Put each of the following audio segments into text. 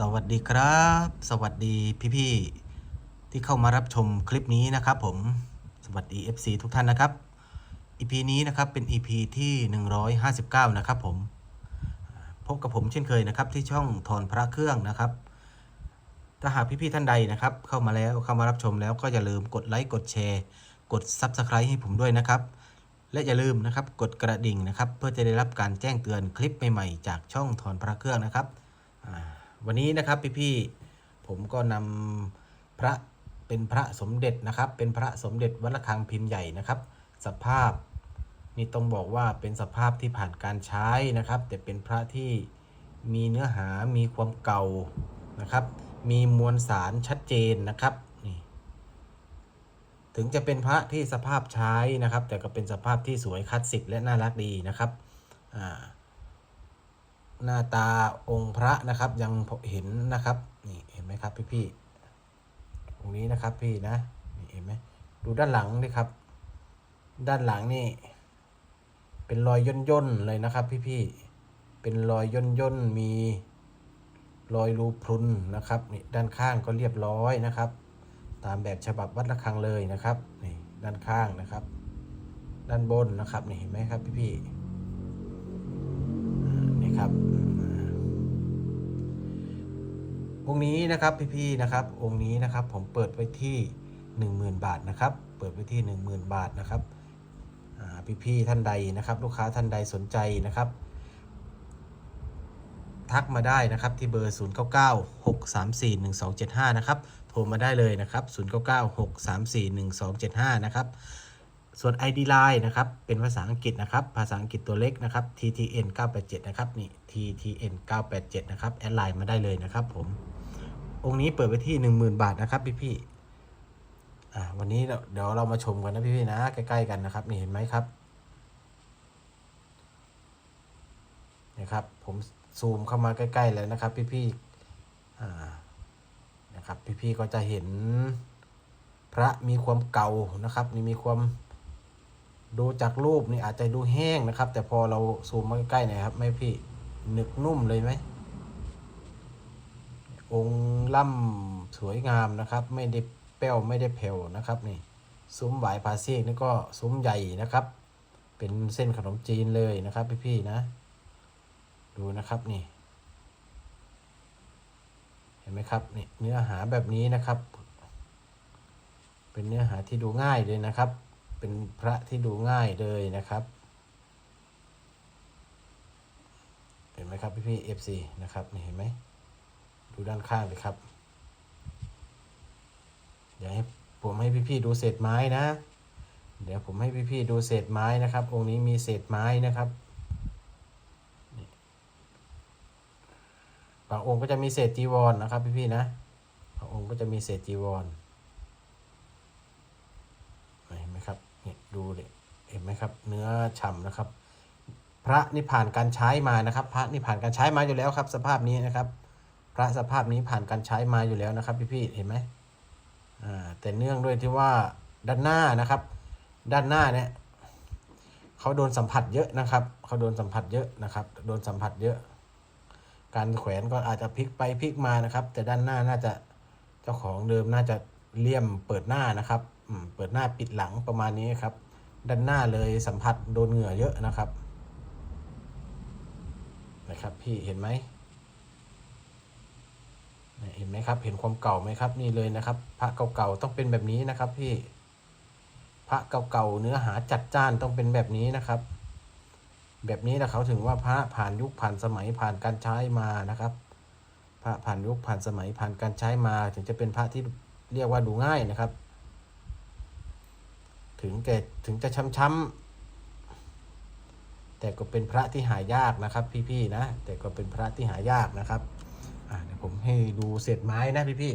สวัสดีครับ สวัสดีพี่ๆที่เข้ามารับชมคลิปนี้นะครับผมสวัสดี FC ทุกท่านนะครับ EP นี้นะครับเป็น EP ที่ 159 นะครับผม พบกับผมเช่นเคยนะครับที่ช่องถอนพระเครื่องนะครับ ถ้าหากพี่ๆท่านใดนะครับ เข้ามาแล้วเข้ามารับชมแล้วก็อย่าลืมกดไลค์กดแชร์ กด Subscribe ให้ผมด้วยนะครับ และอย่าลืมนะครับกดกระดิ่งนะครับ เพื่อจะได้รับการแจ้งเตือนคลิปใหม่ๆจากช่องถอนพระเครื่องนะครับอ่า วันนี้นะครับพี่ๆผมก็นำพระเป็นพระสมเด็จนะครับ เป็นพระสมเด็จวัดระฆังพิมพ์ใหญ่นะครับ สภาพนี่ต้องบอกว่าเป็นสภาพที่ผ่านการใช้นะครับ แต่เป็นพระที่มีเนื้อหามีความเก่านะครับ มีมวลสารชัดเจนนะครับนี่ถึงจะเป็นพระที่สภาพใช้นะครับ แต่ก็เป็นสภาพที่สวยคลาสสิกและน่ารักดีนะครับอ่า หน้าตาองค์พระนะครับ ยังเห็นนะครับนี่เห็นไหมครับพี่พี่ๆองนี้นะครับพี่นะนี่เห็นไหมดูด้านหลังดิครับ ด้านหลังนี่ เป็นรอยย่นย่นๆเลยนะครับพี่พี่ๆเป็นรอยย่นย่นๆมีรอยรูพรุนนะครับนี่ด้านข้างก็เรียบร้อยนะครับ ตามแบบฉบับวัดระฆังเลยนะครับนี่ด้านข้างนะครับ ด้านบนนะครับนี่เห็นไหมครับพี่พี่ ๆอ่านี่ครับองค์นี้นะครับพี่พี่ๆนะครับ องค์นี้นะครับผมเปิดไว้ที่ 10,000 บาทนะครับ เปิดไว้ที่ 10,000 บาทนะครับพี่พี่ๆท่านใดนะครับ ลูกค้าท่านใดสนใจนะครับ ทักมาได้นะครับที่เบอร์ 0 9 9 6 3 4 1 2 7 5 นะครับ โทรมาได้เลยนะครับ 0 9 9 6 3 4 1 2 7 5 นะครับ ส่วน ID Line นะครับ เป็นภาษาอังกฤษนะครับ ภาษาอังกฤษตัวเล็กนะครับ TTN 987นะครับ นี่ TTN 987นะครับ แอดไลน์มาได้เลยนะครับผม องค์นี้เปิดไว้ที่ 10,000 บาทนะครับพี่พี่อ่า วันนี้เราเดี๋ยวเรามาชมกันนะพี่พี่นะ ใกล้ๆกันนะครับ นี่เห็นไหมครับนะครับ ผมซูมเข้ามาใกล้ๆเลยนะครับ พี่ๆอ่า นะครับ พี่ๆก็จะเห็นพระมีความเก่านะครับ นี่มีความ ดูจากรูปนี่อาจจะดูแห้งนะครับ แต่พอเราซูมมาใกล้ๆหน่อยครับ ไม่พี่หนึกนุ่มเลยไหมองค์ล่ำสวยงามนะครับ ไม่ได้แป้วไม่ได้แผ่วนะครับนี่ซุ้มหวายพาเซีกนี่ก็ซุ้มใหญ่นะครับ เป็นเส้นขนมจีนเลยนะครับพี่ๆนะ ดูนะครับนี่ เห็นไหมครับนี่เนื้อหาแบบนี้นะครับ เป็นเนื้อหาที่ดูง่ายเลยนะครับ เป็นพระที่ดูง่ายเลยนะครับ เห็นไหมครับพี่พี่เอฟซีนะครับนี่เห็นไหมดูด้านข้างเลยครับเดี๋ยวให้ผมให้พี่พี่ดูเศษไม้นะ เดี๋ยวผมให้พี่พี่ดูเศษไม้นะครับ องค์นี้มีเศษไม้นะครับบางองค์ก็จะมีเศษจีวรนะครับพี่ๆนะบางองค์ก็จะมีเศษจีวร เห็นไหมครับ เนี่ยดูเลยเห็นไหมครับ เนื้อฉ่ำนะครับ พระนี่ผ่านการใช้มานะครับ พระนี่ผ่านการใช้มาอยู่แล้วครับ สภาพนี้นะครับ พระสภาพนี้ผ่านการใช้มาอยู่แล้วนะครับ พี่ๆเห็นไหมอ่าแต่เนื่องด้วยที่ว่าด้านหน้านะครับ ด้านหน้าเนี่ยเขาโดนสัมผัสเยอะนะครับเขาโดนสัมผัสเยอะนะครับ โดนสัมผัสเยอะ การแขวนก็อาจจะพลิกไปพลิกมานะครับ แต่ด้านหน้าน่าจะเจ้าของเดิมน่าจะเลี่ยมเปิดหน้านะครับ เปิดหน้าปิดหลังประมาณนี้ครับ ด้านหน้าเลยสัมผัสโดนเหงื่อเยอะนะครับ นะครับพี่เห็นไหมเห็นไหมครับ เห็นความเก่าไหมครับ นี่เลยนะครับ พระเก่าๆต้องเป็นแบบนี้นะครับ พี่พระเก่าๆเนื้อหาจัดจ้านต้องเป็นแบบนี้นะครับ แบบนี้นะเขาถึงว่าพระผ่านยุคผ่านสมัยผ่านการใช้มานะครับ พระผ่านยุคผ่านสมัยผ่านการใช้มา ถึงจะเป็นพระที่เรียกว่าดูง่ายนะครับ ถึงแก่ถึงจะช้ำๆแต่ก็เป็นพระที่หายากนะครับ พี่ๆนะแต่ก็เป็นพระที่หายากนะครับอ่าเดี๋ยวผมให้ดูเศษไม้นะพี่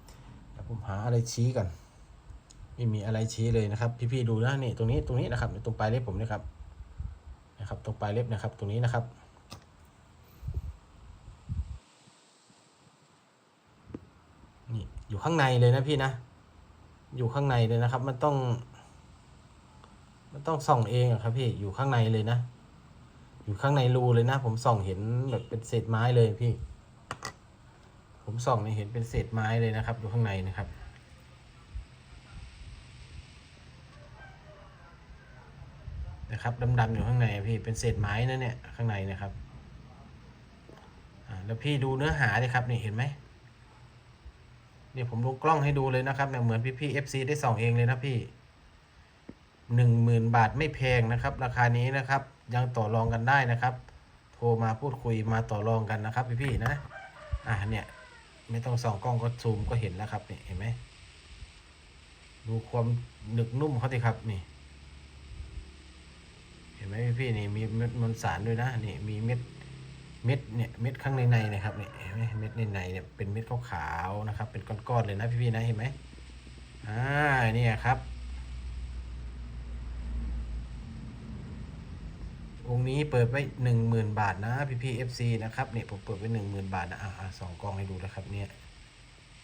ๆเดี๋ยวผมหาอะไรชี้ก่อนไม่มีอะไรชี้เลยนะครับ พี่ๆดูนะนี่ตรงนี้ตรงนี้นะครับตรงปลายเล็บผมนะครับนะครับ ตรงปลายเล็บนะครับ ตรงนี้นะครับนี่อยู่ข้างในเลยนะพี่นะ อยู่ข้างในเลยนะครับ มันต้อง มันต้องส่องเองอะครับพี่อยู่ข้างในเลยนะ อยู่ข้างในรูเลยนะ ผมส่องเห็นแบบเป็นเศษไม้เลยพี่ ผมส่องนี่เห็นเป็นเศษไม้เลยนะครับ อยู่ข้างในนะครับนะครับดำๆอยู่ข้างในพี่เป็นเศษไม้นะเนี่ยข้างในนะครับแล้วพี่ดูเนื้อหาเลยครับนี่เห็นไหมเนี่ยผมลงกล้องให้ดูเลยนะครับเนี่ยเหมือนพี่พี่เอฟซีได้ส่องเองเลยนะพี่ หนึ่งหมื่นบาทไม่แพงนะครับ ราคานี้นะครับยังต่อรองกันได้นะครับ โทรมาพูดคุยมาต่อรองกันนะครับพี่พี่ๆนะอ่าเนี่ยไม่ต้องส่องกล้องก็ซูมก็เห็นแล้วครับนี่เห็นไหมดูความหนึกนุ่มเขาสิครับนี่ เห็นไหมพี่ๆนี่มีเม็ดมวลสารด้วยนะนี่มีเม็ดเม็ดเนี่ยเม็ดข้างในในนะครับนี่เห็นไหมเม็ดในในเนี่ยเป็นเม็ดขาวๆนะครับ เป็นก้อนๆเลยนะพี่ๆนะเห็นไหมอ่าเนี่ยครับ องค์นี้เปิดไว้หนึ่งหมื่นบาทนะพี่พี่เอฟซีนะครับเนี่ยผมเปิดไว้หนึ่งหมื่นบาทนะอ่าสองกล้องให้ดูนะครับเนี่ย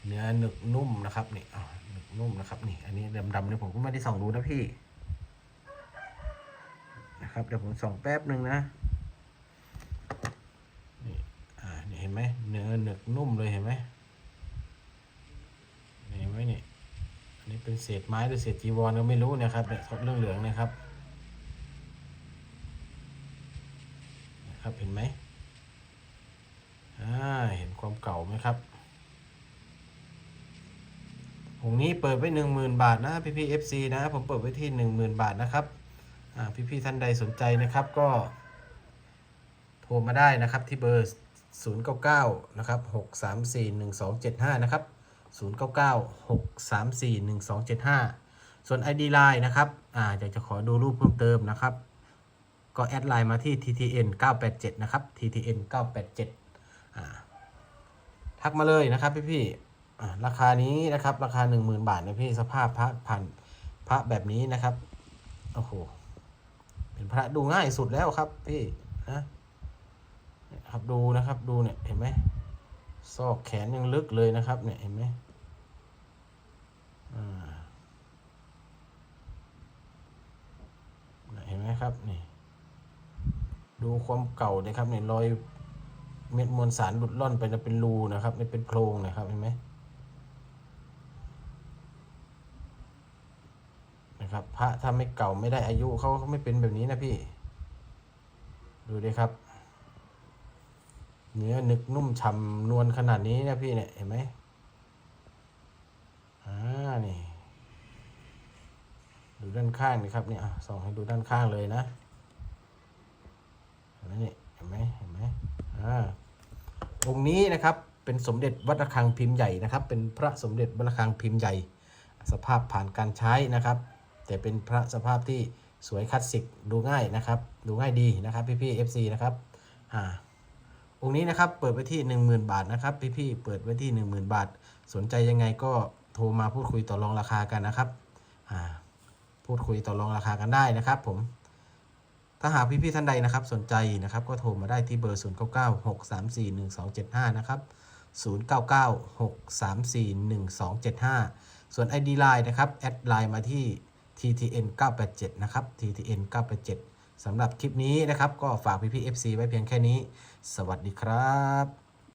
เนื้อหนึกนุ่มนะครับนี่อ่าหนึกนุ่มนะครับนี่ อันนี้ดำๆเนี่ยผมก็ไม่ได้ส่องดูนะพี่ นะครับเดี๋ยวผมส่องแป๊บหนึ่งนะนี่อ่าเห็นไหมเนื้อหนึกนุ่มเลยเห็นไหมเห็นไหมนี่อันนี้เป็นเศษไม้หรือเศษจีวรก็ไม่รู้เนะครับเนี่ยเรื่องเหลืองนะครับ นะครับเห็นไหมอ่าเห็นความเก่าไหมครับองนี้เปิดไว้หนึ่งหมื่นบาทนะพี่พี่เอฟซีนะผมเปิดไว้ที่หนึ่งหมื่นบาทนะครับอ่าพี่ๆท่านใดสนใจนะครับก็โทรมาได้นะครับที่เบอร์ 099 นะครับ 6341275 นะครับ 099 6341275 ส่วน ID Line นะครับ อ่า อยากจะขอดูรูปเพิ่มเติมนะครับ ก็แอดไลน์มาที่ TTN 987นะครับ TTN 987ทักมาเลยนะครับพี่ๆอ่ราคานี้นะครับ ราคา 10,000 บาทนะพี่สภาพพระผ่านพระแบบนี้นะครับโอ้โหเป็นพระดูง่ายสุดแล้วครับพี่นะครับดูนะครับดูเนี่ยเห็นไหมซอกแขนยังลึกเลยนะครับเนี่ยเห็นไหมเห็นไหมครับนี่ ดูความเก่าเลยครับเนี่ยรอยเม็ดมวลสารหลุดล่อนไปแล้วเป็นรูนะครับนี่เป็นโพรงนะครับเห็นไหมนะครับ พระถ้าไม่เก่าไม่ได้อายุเขาเขาไม่เป็นแบบนี้นะพี่ ดูดิครับ เนื้อนึกนุ่มฉ่ำนวลขนาดนี้นะพี่เนี่ยเห็นไหมอ่านี่ดูด้านข้างนี่ครับเนี่ยส่องให้ดูด้านข้างเลยนะเห็นไหมนี่เห็นไหมเห็นไหมอ่า องค์นี้นะครับเป็นสมเด็จวัดระฆังพิมพ์ใหญ่นะครับ เป็นพระสมเด็จวัดระฆังพิมพ์ใหญ่ สภาพผ่านการใช้นะครับ แต่เป็นพระสภาพที่สวยคลาสสิกดูง่ายนะครับ ดูง่ายดีนะครับพี่พี่ FC นะครับอ่าองค์นี้นะครับเปิดไว้ที่ 10,000 บาทนะครับพี่พี่เปิดไว้ที่ 10,000 บาท สนใจยังไงก็โทรมาพูดคุยต่อรองราคากันนะครับอ่าพูดคุยต่อรองราคากันได้นะครับผม ถ้าหากพี่ๆท่านใดนะครับสนใจนะครับก็โทรมาได้ที่เบอร์ 0 9 9 6 3 4 1 2 7 5 นะครับ 0 9 9 6 3 4 1 2 7 5 ส่วน ID Line นะครับแอดไลน์มาที่ TTN 987 นะครับ TTN 987สำหรับคลิปนี้นะครับ ก็ฝากพี่ๆ FC ไว้เพียงแค่นี้ สวัสดีครับ